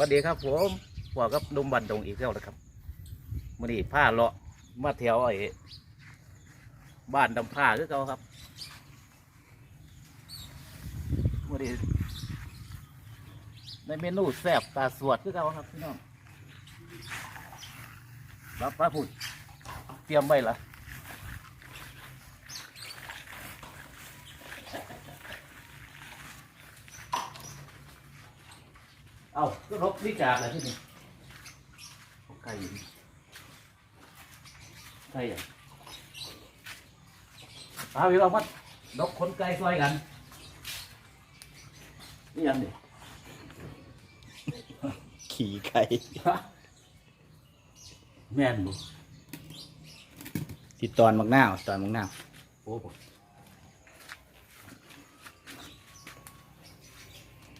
วัสดีครับผมพวกับหนุ่มบันดงอีกแล้วนะครับมื่อนี้ผ้าเลาะมาแถวไอ้บ้านดำผ้าคือเก่าครับมื่อนี้ในเมนูแซ่บตาสวดคือเก่าครับพี่น้องรับพระพุทธเตรียมไว้ละ เอาก็รบวิจารณ์อะไรที่นี่ไก่อยู่นี่ไก่อะเอาพี่เอามานกขนไก่ซอยกันนี่ยังนี่ขี่ไก่ฮะแม่นบุติดตอนมักนาวตอนมักนาวโอ้โห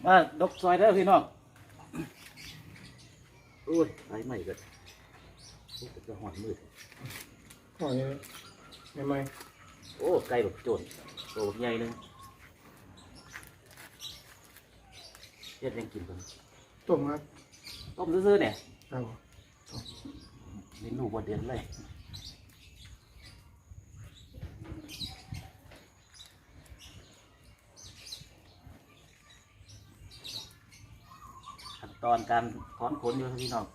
มานกซอยเด้อพี่น้อง โอ้ยไอ้ใหม่กันโอ้ยจะหอดมืด หอยไม่ไม่โอ้ไก่แบบโจนโตใหญ่หนึงเฮ็ดยังกินกันต้มครับต้มซื่อๆเนี่ยเอาเมนูบ่เด่นเลย ตอนการถอนขนอยู่ครับพี่น้อง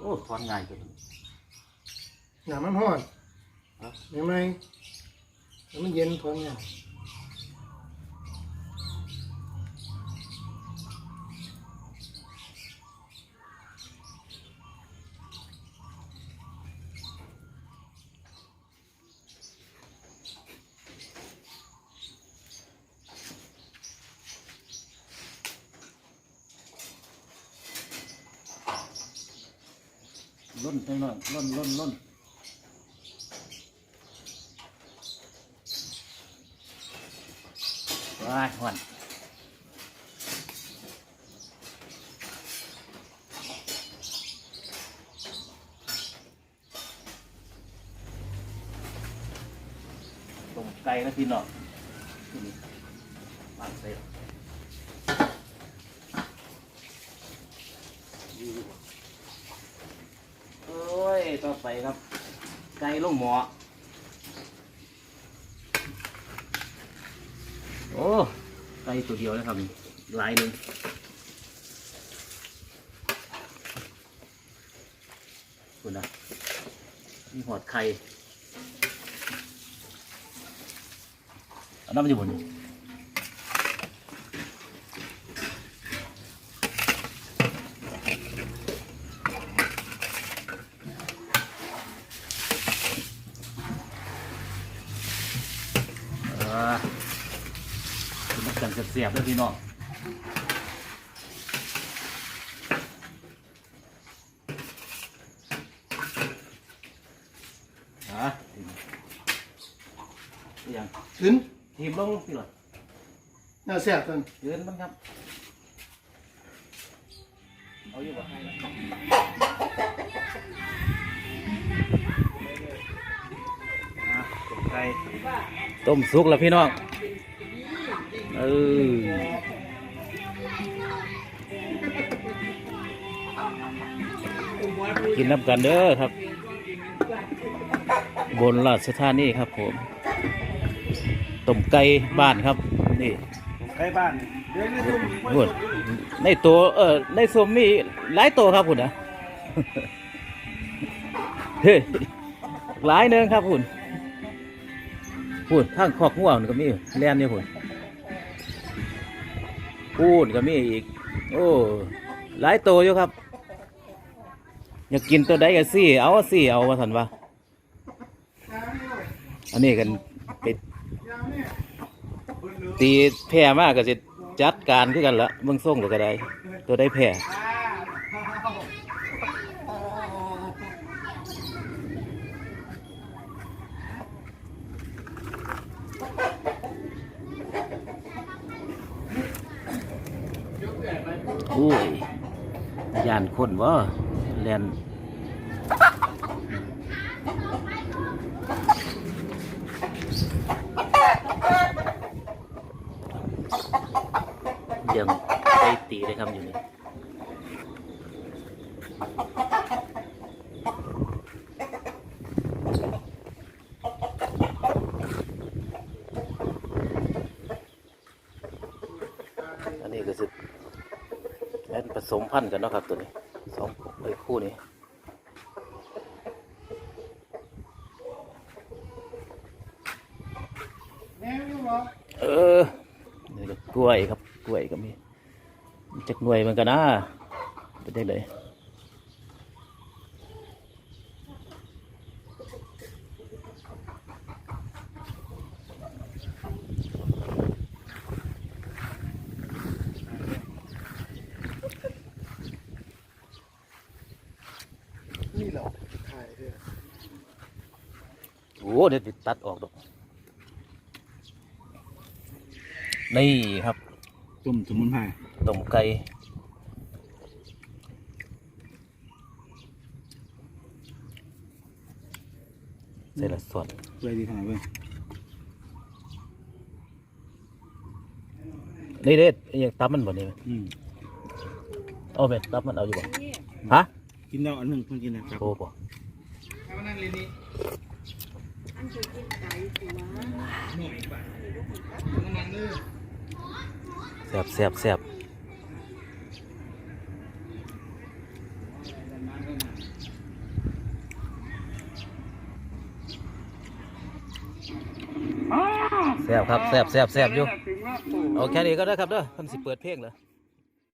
โอ้ถอนง่ายจังหนามันห้อนครับไม่ไม่แล้วมันเย็นทนเนี่ย ล่นไปหน่อยล่นล่นล่นว้าหวันต้มไก่นะพี่น้องที่นี่บ้านเซ่โอ้ย ต่อ ไปครับ ไก่ลงหมอโอ้ไก่ตัวเดียวนะครับลายหนึ่งคุณนะมีหอดไข่เอาน้ำมันอยู่บนนี้อ่า คุณนักกันเสียบๆด้วยพี่น้องฮะนี่ยังขึ้นทีมลงสิเหรอน่าแซ่บตันเดินมันครับ เอาอยู่บ่อะต้มไก่ต้มสุกแล้วพี่น้อง เออกินน้ำกันเด้อครับ บนราชธานีครับผมต้มไก่บ้านครับ นี่ใกล้บ้านเดินไม่ทุ่มพูดในตัวเออในสมมีหลายตัวครับคุณนะเฮ้ยหลายเนืองครับคุณพูดทางคอกง่วงก็มีแลนนี่คุณ พูดก็มีอีก โอ้ หลายตัวอยู่ครับ อยากกินตัวใดก็สี่ เอาสี่เอามาสันวะอันนี้กันไปตีแพร่มากก็จะจัดการขึ้นกันละเมืองส่งตัวก็ได้ ตัวได้แพร่ อุ้ยยานคนวะแลนเดี๋ยวไปตีได้ครับอยู่นี่อันนี้ก็สุด นผสมพันธุ์กันเนาะครับตัวนี้สองไอ้คู่นี้เออนี่กล้วยครับกล้วยก็มีจักหน่วยเหมือนกันนะไปได้เลย นี่เหรอถ่ายเด้อ โอ้เดี๋ยวติดตัดออกดอกนี่ครับต้มสมุนไพรต้มไก่ใส่ละส่วนเปื่อยดีขนาดเว้ยนี่เด็ดยังตับมันบ่นี่อืมเอาไปตับมันเอาอยู่บ่ฮะกินแล้วอันหนึ่งเพิ่งกินนะครับโอ้บ่ แสบแสบแสบแสบครับแสบแสบแสบอยู่ เอาแค่นี้ก็ได้ครับเด้อคนสิเปิดเพลงเหรอ